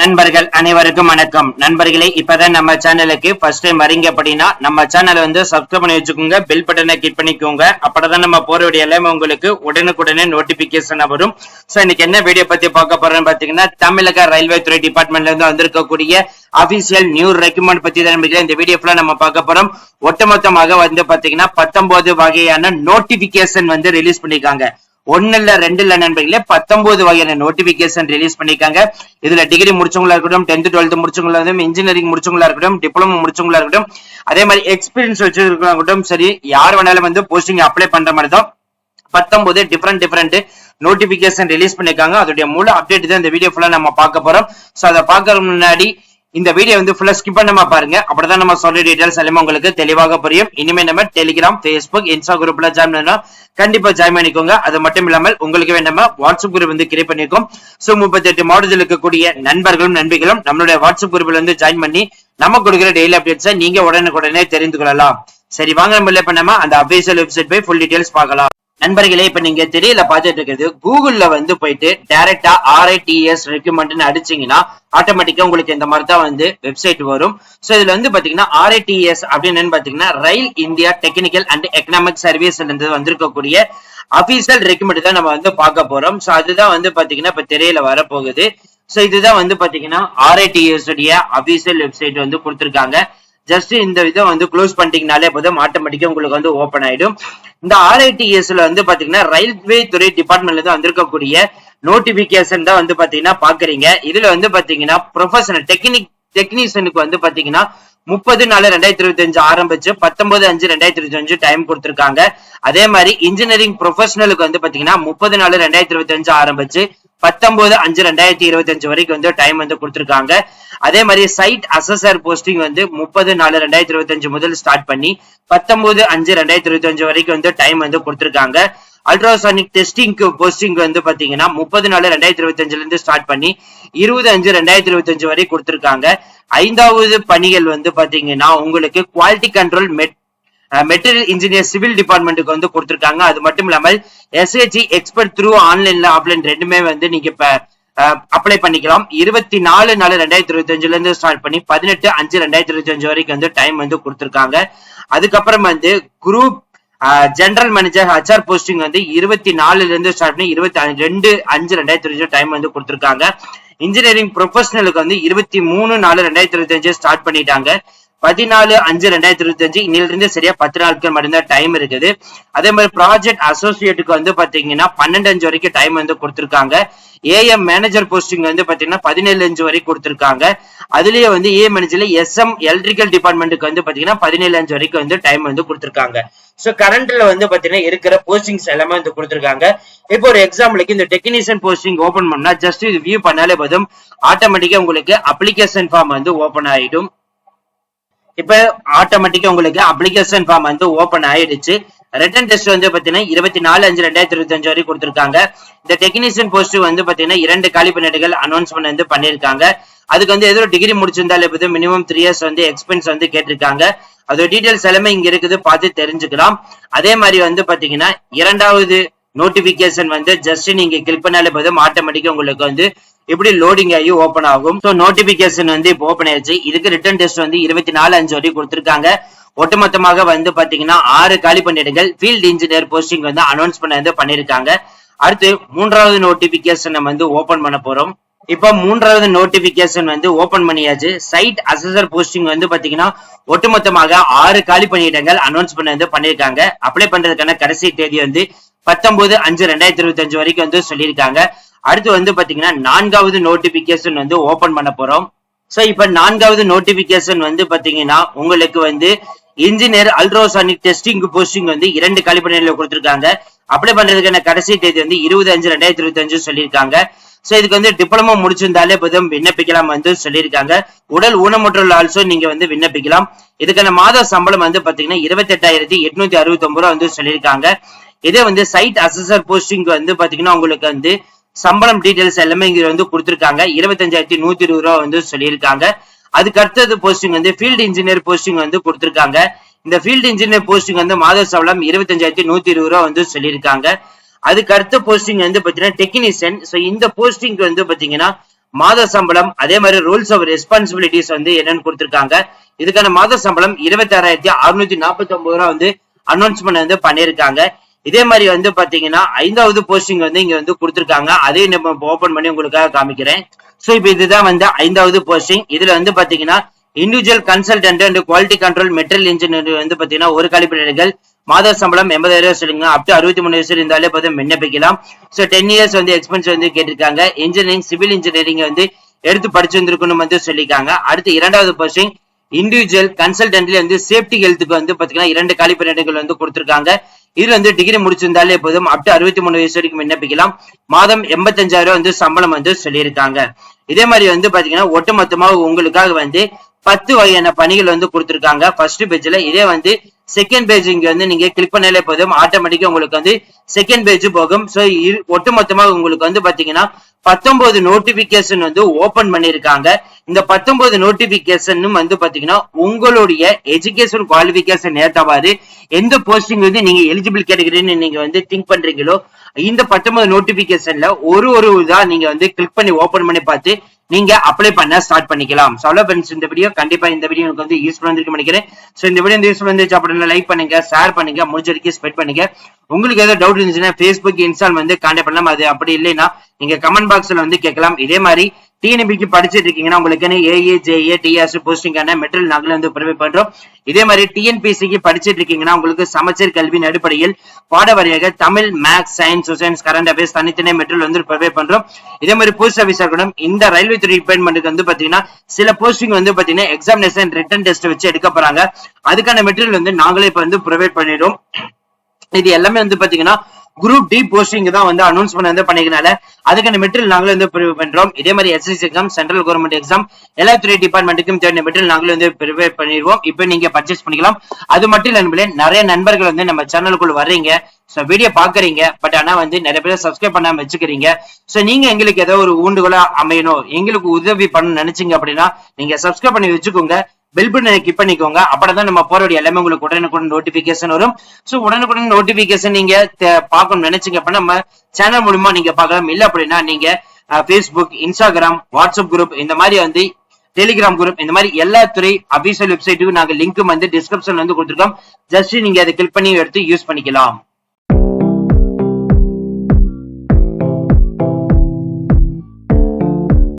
நண்பர்கள் அனைவருக்கும் வணக்கம். நண்பர்களே இப்பதான் நம்ம சேனலுக்கு ஃபர்ஸ்ட் டைம் வரீங்க அப்படின்னா நம்ம சேனலை வந்து சப்ஸ்கிரைப் பண்ணி வச்சுக்கோங்க பெல் பட்டனை கிளிக் பண்ணிக்கோங்க. அப்பதான் நம்ம போற வீடியோ எல்லாமே உங்களுக்கு உடனுக்குடனே நோட்டிபிகேஷன் வரும். சோ இன்னைக்கு என்ன வீடியோ பத்தி பார்க்க போறோம்னு பாத்தீங்கன்னா தமிழக ரயில்வே துறை டிபார்ட்மெண்ட்ல இருந்து வந்திருக்கக்கூடிய அபிஷியல் நியூ ரெக்கமெண்ட் பத்தி தான் இந்த வீடியோ ஃபுல்லா நம்ம பார்க்க போறோம். ஒட்டுமொத்தமாக வந்து பாத்தீங்கன்னா பத்தொன்பது வகையான நோட்டிபிகேஷன் வந்து ரிலீஸ் பண்ணிருக்காங்க. ஒன்னு இல்ல ரெண்டு இல்ல நண்பர்களே பத்தொன்பது வகையான நோட்டிபிகேஷன் ரிலீஸ் பண்ணிருக்காங்க இதுல டிகிரி முடிச்சவங்களா இருக்கட்டும் டென்த் டுவெல்த் முடிச்சவங்களா இருக்கட்டும் இன்ஜினியரிங் முடிச்சவங்களா இருக்கட்டும் டிப்ளமோ முடிச்சவங்களா இருக்கட்டும் அதே மாதிரி எக்ஸ்பீரியன்ஸ் வச்சிருக்கட்டும் சரி யார் வேணாலும் வந்து போஸ்டிங் அப்ளை பண்ற மாதிரி தான் பத்தொன்பது டிஃப்ரெண்ட் டிஃப்ரெண்ட் நோட்டிபிகேஷன் ரிலீஸ் பண்ணிருக்காங்க அதோடைய முழு அப்டேட் தான் இந்த வீடியோ ஃபுல்லா நம்ம பார்க்க போறோம். சோ அதை பார்க்கறதுக்கு முன்னாடி இந்த வீடியோ வந்து ஃபுல்லா ஸ்கிப் பண்ணாம பாருங்க. அப்படிதான் நம்ம சொல்ற டீடைல்ஸ் எல்லாமே உங்களுக்கு தெளிவாக புரியும். இனிமே நம்ம டெலிகிராம் ஃபேஸ்புக் இன்ஸ்டா குரூப்ல ஜாயின் பண்ணணும் கண்டிப்பா ஜாயின் பண்ணிக்கோங்க. அது மட்டும் இல்லாமல் உங்களுக்கு வேண்டாம வாட்ஸ்அப் குரூப் வந்து கிரியேட் பண்ணிருக்கோம். சோ முப்பத்தி எட்டு மாவட்டத்தில் இருக்கக்கூடிய நண்பர்களும் நண்பிகளும் நம்மளுடைய வாட்ஸ்அப் குரூப்ல வந்து ஜாயின் பண்ணி நம்ம கொடுக்குற டெய்லி அப்டேட்ஸை நீங்க உடனுக்குடனே தெரிந்து கொள்ளலாம். சரி வாங்க நம்ம இல்லை பண்ணாம அந்த அபிஷியல் வெப்சைட் போய் ஃபுல் டீடைல்ஸ் பார்க்கலாம். நண்பர்களே இப்ப நீங்க தெரியல பார்த்துட்டு இருக்கிறது கூகுள்ல வந்து போயிட்டு டைரக்டா ஆர்ஐடிஎஸ் ரெக்யூமெண்ட்னு அடிச்சீங்கன்னா ஆட்டோமேட்டிக்கா உங்களுக்கு இந்த மாதிரி தான் வந்து வெப்சைட் வரும். சோ இதுல வந்து பாத்தீங்கன்னா ஆர்ஐடிஎஸ் அப்படின்னு பாத்தீங்கன்னா rail India technical and economic service இருந்து வந்திருக்கக்கூடிய அபிஷியல் ரெக்யூமெண்ட் தான் நம்ம வந்து பார்க்க போறோம். சோ அதுதான் வந்து பாத்தீங்கன்னா இப்ப திரையில வரப்போகுது. சோ இதுதான் வந்து பாத்தீங்கன்னா ஆர்ஐடிஎஸ் உடைய அபிஷியல் வெப்சைட் வந்து கொடுத்திருக்காங்க. ஜஸ்ட் இந்த இதை வந்து க்ளோஸ் பண்ணிட்டீங்கனாலே போதும் ஆட்டோமேட்டிக்கா உங்களுக்கு வந்து ஓப்பன் ஆயிடும். இந்த ஆர்ஐடிஎஸ்ல வந்து பாத்தீங்கன்னா ரயில்வே துறை டிபார்ட்மெண்ட்ல இருந்து வந்திருக்கக்கூடிய நோட்டிபிகேஷன் தான் வந்து பாத்தீங்கன்னா பாக்குறீங்க. இதுல வந்து பாத்தீங்கன்னா ப்ரொஃபஷனல் டெக்னிக் டெக்னீஷியனுக்கு வந்து பாத்தீங்கன்னா முப்பது நாலு ரெண்டாயிரத்தி இருபத்தி அஞ்சு ஆரம்பிச்சு பத்தொன்பது அஞ்சு ரெண்டாயிரத்தி இருபத்தி அஞ்சு டைம் கொடுத்திருக்காங்க. அதே மாதிரி இன்ஜினியரிங் ப்ரொஃபஷனலுக்கு வந்து பாத்தீங்கன்னா முப்பது நாலு ரெண்டாயிரத்தி இருபத்தி அஞ்சு ஆரம்பிச்சு பத்தொன்பது அஞ்சு ரெண்டாயிரத்தி இருபத்தி அஞ்சு வரைக்கும் வந்து டைம் வந்து கொடுத்திருக்காங்க. அதே மாதிரி சைட் அசஸர் போஸ்டிங் வந்து முப்பது நாலு ரெண்டாயிரத்தி இருபத்தி அஞ்சு முதல் ஸ்டார்ட் பண்ணி பத்தொன்பது அஞ்சு ரெண்டாயிரத்தி இருபத்தி அஞ்சு வரைக்கும் வந்து டைம் வந்து கொடுத்திருக்காங்க. அல்ட்ராசானிக் டெஸ்டிங்க்கு போஸ்டிங் வந்து பாத்தீங்கன்னா முப்பது நாலு ரெண்டாயிரத்தி இருபத்தி அஞ்சுல இருந்து ஸ்டார்ட் பண்ணி இருபது அஞ்சு ரெண்டாயிரத்தி இருபத்தி அஞ்சு வரை கொடுத்திருக்காங்க. ஐந்தாவது பணிகள் வந்து பாத்தீங்கன்னா உங்களுக்கு குவாலிட்டி கண்ட்ரோல் மெட் மெட்டீரியல் இன்ஜினியர் சிவில் டிபார்ட்மெண்ட்டுக்கு வந்து கொடுத்திருக்காங்க. அது மட்டும் இல்லாமல் எஸ்ஹெச்சி எக்ஸ்பர்ட் த்ரூ ஆன்லைன்ல ஆஃப்லைன் ரெண்டுமே வந்து நீங்க இப்ப அப்ளை பண்ணிக்கலாம். இருபத்தி நாலு நாலு ரெண்டாயிரத்தி இருபத்தி அஞ்சுல இருந்து ஸ்டார்ட் பண்ணி பதினெட்டு அஞ்சு ரெண்டாயிரத்தி இருபத்தி அஞ்சு வரைக்கும் வந்து டைம் வந்து கொடுத்திருக்காங்க. அதுக்கப்புறம் வந்து group general manager HR posting வந்து இருபத்தி நாலுல இருந்து ஸ்டார்ட் பண்ணி இருபத்தி ரெண்டு அஞ்சு ரெண்டாயிரத்தி இருபத்தி டைம் வந்து கொடுத்திருக்காங்க. இன்ஜினியரிங் ப்ரொஃபஷனலுக்கு வந்து இருபத்தி மூணு நாலு ரெண்டாயிரத்தி இருபத்தி அஞ்சு ஸ்டார்ட் பண்ணிட்டாங்க. பதினாலு அஞ்சு ரெண்டாயிரத்தி இருபத்தி அஞ்சு இன்னிலிருந்து சரியா பத்து நாட்கள் மட்டும்தான் டைம் இருக்குது. அதே மாதிரி ப்ராஜெக்ட் அசோசியேட்டுக்கு வந்து பாத்தீங்கன்னா பன்னெண்டு அஞ்சு வரைக்கும் டைம் வந்து கொடுத்திருக்காங்க. ஏஎம் மேனேஜர் போஸ்டிங் வந்து பாத்தீங்கன்னா பதினேழு அஞ்சு வரைக்கும் கொடுத்திருக்காங்க. அதுலயே வந்து ஏ மேனேஜர்ல எஸ்எம் எலக்ட்ரிக்கல் டிபார்ட்மெண்ட்டுக்கு வந்து பாத்தீங்கன்னா பதினேழு அஞ்சு வரைக்கும் வந்து டைம் வந்து கொடுத்திருக்காங்க. சோ கரண்ட்ல வந்து பாத்தீங்கன்னா இருக்கிற போஸ்டிங்ஸ் எல்லாமே வந்து கொடுத்திருக்காங்க. இப்போ ஒரு எக்ஸாம்பிளுக்கு இந்த டெக்னீஷியன் போஸ்டிங் ஓபன் பண்ணா ஜஸ்ட் இது வியூ பண்ணாலே போதும். ஆட்டோமேட்டிக்கா உங்களுக்கு அப்ளிகேஷன் ஃபார்ம் வந்து ஓபன் ஆயிடும். இப்ப ஆட்டோமேட்டிக்கா உங்களுக்கு அப்ளிகேஷன் ஃபார்ம் வந்து ஓபன் ஆயிடுச்சு. ரிட்டன் டெஸ்ட் வந்து பாத்தீங்கன்னா இருபத்தி நாலு அஞ்சு ரெண்டாயிரத்தி இருபத்தி அஞ்சு வரைக்கும் கொடுத்திருக்காங்க. இந்த டெக்னீஷியன் போஸ்ட் வந்து பாத்தீங்கன்னா இரண்டு காலி பணியிடங்கள் அனௌன்ஸ்மெண்ட் வந்து பண்ணிருக்காங்க அதுக்கு வந்து ஏதோ டிகிரி முடிச்சிருந்தாலே போது மினிமம் த்ரீ இயர்ஸ் வந்து எக்ஸ்பென்ஸ் வந்து கேட்டிருக்காங்க. அதோட டீடைல்ஸ் எல்லாமே இங்க இருக்குது. பார்த்து தெரிஞ்சுக்கலாம். அதே மாதிரி வந்து பாத்தீங்கன்னா இரண்டாவது நோட்டிபிகேஷன் வந்து ஜஸ்ட் நீங்க கிளிக் பண்ணாலே போதும். ஆட்டோமேட்டிக்கா உங்களுக்கு வந்து எப்படி லோடிங் ஆகி ஓபன் ஆகும். ஸோ நோட்டிபிகேஷன் வந்து இப்போ ஓபன் ஆயிடுச்சு. இதுக்கு ரிட்டர்ன் டெஸ்ட் வந்து இருபத்தி நாலு அஞ்சு வரைக்கும் கொடுத்திருக்காங்க. ஒட்டுமொத்தமாக வந்து பாத்தீங்கன்னா ஆறு காலி பணியிடங்கள் ஃபீல்ட் இன்ஜினியர் போஸ்டிங் வந்து அனௌன்ஸ் பண்ண வந்து பண்ணிருக்காங்க. அடுத்து மூன்றாவது நோட்டிபிகேஷன் நம்ம வந்து ஓபன் பண்ண போறோம். இப்போ மூன்றாவது நோட்டிபிகேஷன் வந்து ஓபன் பண்ணியாச்சு. சைட் அசசர் போஸ்டிங் வந்து பாத்தீங்கன்னா ஒட்டுமொத்தமாக ஆறு காலி பணியிடங்கள் அனௌன்ஸ் பண்ண வந்து பண்ணிருக்காங்க. அப்ளை பண்றதுக்கான கடைசி தேதி வந்து பத்தொன்பது அஞ்சு ரெண்டாயிரத்தி இருபத்தி அஞ்சு வரைக்கும் வந்து சொல்லியிருக்காங்க. அடுத்து வந்து பாத்தீங்கன்னா நான்காவது நோட்டிபிகேஷன் வந்து ஓபன் பண்ண போறோம். சோ இப்ப நான்காவது நோட்டிபிகேஷன் வந்து பாத்தீங்கன்னா உங்களுக்கு வந்து இன்ஜினியர் அல்ட்ராசானிக் டெஸ்டிங் போஸ்டிங் வந்து இரண்டு கழிப்பணியில கொடுத்திருக்காங்க. அப்ளை பண்றதுக்கான கடைசி தேதி வந்து இருபது அஞ்சு ரெண்டாயிரத்தி இருபத்தி அஞ்சு சொல்லியிருக்காங்க. சோ இதுக்கு வந்து டிப்ளமோ முடிச்சிருந்தாலே போதும் விண்ணப்பிக்கலாம் வந்து சொல்லியிருக்காங்க. உடல் ஊனமுற்றுள்ள ஆல்சோ நீங்க வந்து விண்ணப்பிக்கலாம். இதுக்கான மாத சம்பளம் வந்து பாத்தீங்கன்னா இருபத்தி எட்டாயிரத்தி எட்நூத்தி அறுபத்தி ஒன்பது ரூபா வந்து சொல்லியிருக்காங்க. இதே வந்து சைட் அசசர் போஸ்டிங் வந்து பாத்தீங்கன்னா உங்களுக்கு வந்து சம்பளம் டீடைல்ஸ் எல்லாமே இங்க வந்து கொடுத்துருக்காங்க. இருபத்தஞ்சாயிரத்தி நூத்தி இருபது ரூபா வந்து சொல்லியிருக்காங்க. அதுக்கு அடுத்தது போஸ்டிங் வந்து ஃபீல்டு இன்ஜினியர் போஸ்டிங் வந்து கொடுத்துருக்காங்க. இந்த ஃபீல்டு இன்ஜினியர் போஸ்டிங் வந்து மாத சம்பளம் இருபத்தஞ்சாயிரத்தி நூத்தி இருபது ரூபா வந்து சொல்லியிருக்காங்க. அதுக்கு அடுத்த போஸ்டிங் வந்து பாத்தீங்கன்னா டெக்னீஷியன் இந்த போஸ்டிங் வந்து பாத்தீங்கன்னா மாத சம்பளம் அதே மாதிரி ரூல்ஸ் ஆஃப் ரெஸ்பான்சிபிலிட்டிஸ் வந்து என்னன்னு கொடுத்திருக்காங்க. இதுக்கான மாத சம்பளம் இருபத்தி ஆறாயிரத்தி அறுநூத்தி நாற்பத்தி ஒன்பது ரூபா வந்து அனௌன்ஸ்மெண்ட் வந்து பண்ணியிருக்காங்க. இதே மாதிரி வந்து பாத்தீங்கன்னா ஐந்தாவது போஸ்டிங் வந்து இங்க வந்து கொடுத்துருக்காங்க. அதையும் நம்ம ஓபன் பண்ணி உங்களுக்காக காமிக்கிறேன். சோ இப்போ இதுதான் வந்து ஐந்தாவது போஸ்டிங் இதுல வந்து பாத்தீங்கன்னா individual consultant and quality control material engineer வந்து பாத்தீங்கன்னா ஒரு கழிப்பினர்கள் மாத சம்பளம் எண்பதாயிரம் சொல்லுங்க அப் டு அறுபத்தி மூணு வயசு இருந்தாலே போதும் விண்ணப்பிக்கலாம். சோ டென் இயர்ஸ் வந்து எக்ஸ்பென்ஸ் வந்து கேட்டிருக்காங்க. இன்ஜினியரிங் சிவில் இன்ஜினியரிங் வந்து எடுத்து படிச்சிருந்திருக்கணும் வந்து சொல்லியிருக்காங்க. அடுத்து இரண்டாவது போஸ்டிங் இண்டிவிஜுவல் கன்சல்டன்ட்ல வந்து சேஃப்டி ஹெல்த்துக்கு வந்து பாத்தீங்கன்னா இரண்டு காலிப்பணியிடங்கள் வந்து கொடுத்திருக்காங்க. இதுல வந்து டிகிரி முடிச்சிருந்தாலே போதும். அப் டு அறுபத்தி மூணு வயசு வரைக்கும் விண்ணப்பிக்கலாம். மாதம் எண்பத்தஞ்சாயிரம் வந்து சம்பளம் வந்து சொல்லியிருக்காங்க. இதே மாதிரி வந்து பாத்தீங்கன்னா ஒட்டுமொத்தமா உங்களுக்காக வந்து பத்து வகையான பணிகள் வந்து கொடுத்திருக்காங்க. ஃபர்ஸ்ட் பேஜ்ல இதே வந்து செகண்ட் பேஜ் இங்க வந்து நீங்க கிளிக் பண்ணாலே போதும். ஆட்டோமேட்டிக்கா உங்களுக்கு வந்து செகண்ட் பேஜ் போகும். சோ ஒட்டுமொத்தமாக உங்களுக்கு வந்து பாத்தீங்கன்னா பத்தொன்பது நோட்டிபிகேஷன் வந்து ஓபன் பண்ணிருக்காங்க இந்த பத்தொன்பது நோட்டிபிகேஷன் வந்து பாத்தீங்கன்னா உங்களுடைய எஜுகேஷன் குவாலிபிகேஷன் ஏத்தவாறு எந்த போஸ்டிங் வந்து நீங்க எலிஜிபிள் கேட்டகரின்னு நீங்க வந்து திங்க் பண்றீங்களோ இந்த பத்தொன்பது நோட்டிபிகேஷன்ல ஒரு ஒரு இதா நீங்க வந்து கிளிக் பண்ணி ஓபன் பண்ணி பார்த்து நீங்க அப்ளை பண்ண ஸ்டார்ட் பண்ணிக்கலாம். சோலோ ஃப்ரெண்ட்ஸ் இந்த வீடியோ கண்டிப்பா இந்த வீடியோ எனக்கு வந்து யூஸ்ஃபுல் வந்து நினைக்கிறேன். சோ இந்த வீடியோ இந்த யூஸ்ஃபுல் வந்துச்சு அப்படின்னா லைக் பண்ணுங்க ஷேர் பண்ணுங்க முடிஞ்ச வரைக்கும் ஸ்பெட் பண்ணுங்க. உங்களுக்கு ஏதாவது டவுட் இருந்துச்சுன்னா ஃபேஸ்புக் இன்ஸ்டால் வந்து கான்டாக்ட் பண்ணலாம். அது அப்படி இல்லைன்னா நீங்க கமெண்ட் பாக்ஸ்ல வந்து கேட்கலாம். இதே மாதிரி டிஎன்பிக்கு படிச்சிட்டு இருக்கீங்கன்னா உங்களுக்கு ஏஏ ஜேஏ டிஆர்ஸ் போஸ்டிங்கான மெட்டீரியல் நாங்களே வந்து ப்ரொவைட் பண்றோம். இதே மாதிரி டிஎன்பிசிக்கு படிச்சிட்டு இருக்கீங்கன்னா உங்களுக்கு சமச்சீர் கல்வியின் அடிப்படையில் பாட வாரியாக Tamil maths science science current affairs தனித்தனி மெட்டீரியல் வந்து ப்ரொவைட் பண்றோம். இதே மாதிரி போஸ்ட் ஆஃபீஸர் இருக்கணும் இந்த ரயில்வே துறை டிபார்ட்மெண்ட்டுக்கு வந்து பாத்தீங்கன்னா சில போஸ்டிங் வந்து பாத்தீங்கன்னா எக்ஸாமினேஷன் ரிட்டன் டெஸ்ட் வச்சு எடுக்க போறாங்க. அதுக்கான மெட்டீரியல் வந்து நாங்களே இப்ப வந்து ப்ரொவைட் பண்ணிடுவோம் இது எல்லாமே வந்து பாத்தீங்கன்னா குரூப் டி போஸ்டிங் தான் வந்து அனௌன்ஸ்மெண்ட் வந்து பண்ணிக்கனால அதுக்கான மெட்டீரியல் நாங்களே வந்து ப்ரிவ் பண்றோம். இதே மாதிரி SSC exam central government exam எல்லா துறை டிபார்ட்மெண்ட்டுக்கும் தேவையான மெட்டீரியல் நாங்களே வந்து ப்ரிப்பேர் பண்ணிடுவோம். இப்போ நீங்க பர்ச்சேஸ் பண்ணிக்கலாம். அது மட்டும் இல்லாமல் நண்பர்களே நிறைய நண்பர்கள் வந்து நம்ம சேனலுக்குள்ள வர்றீங்க. ஸோ வீடியோ பாக்குறீங்க. பட் ஆனா வந்து நிறைய பேர் சப்ஸ்கிரைப் பண்ணாம வச்சுக்கிறீங்க. சோ நீங்க எங்களுக்கு ஏதோ ஒரு ஊண்டுகோலா அமையணும் எங்களுக்கு உதவி பண்ணணும்னு நினைச்சீங்க அப்படின்னா நீங்க சப்ஸ்கிரைப் பண்ணி வச்சுக்கோங்க. பெல் பட்டனை கிளிக் பண்ணிக்கோங்க. அப்பதான் நம்ம போறோடைய எல்லாமே உங்களுக்கு உடனுக்குடன் நோட்டிபிகேஷன் வரும். சோ உடனுக்குடன் நோட்டிபிகேஷன் நீங்க தே- பார்க்கணும்னு நினைச்சீங்க அப்படின்னா நம்ம சேனல் மூலமா நீங்க பார்க்கலாம். இல்ல அப்படின்னா நீங்க ஃபேஸ்புக் இன்ஸ்டாகிராம் வாட்ஸ்அப் குரூப் இந்த மாதிரி வந்து டெலிகிராம் குரூப் இந்த மாதிரி எல்லா துறை அபிஷியல் வெப்சைட்டுக்கும் நாங்க லிங்க் வந்து டிஸ்கிரிப்ஷன்ல வந்து கொடுத்துருக்கோம். ஜஸ்ட் நீங்க அதை கிளிக் பண்ணி எடுத்து யூஸ் பண்ணிக்கலாம்.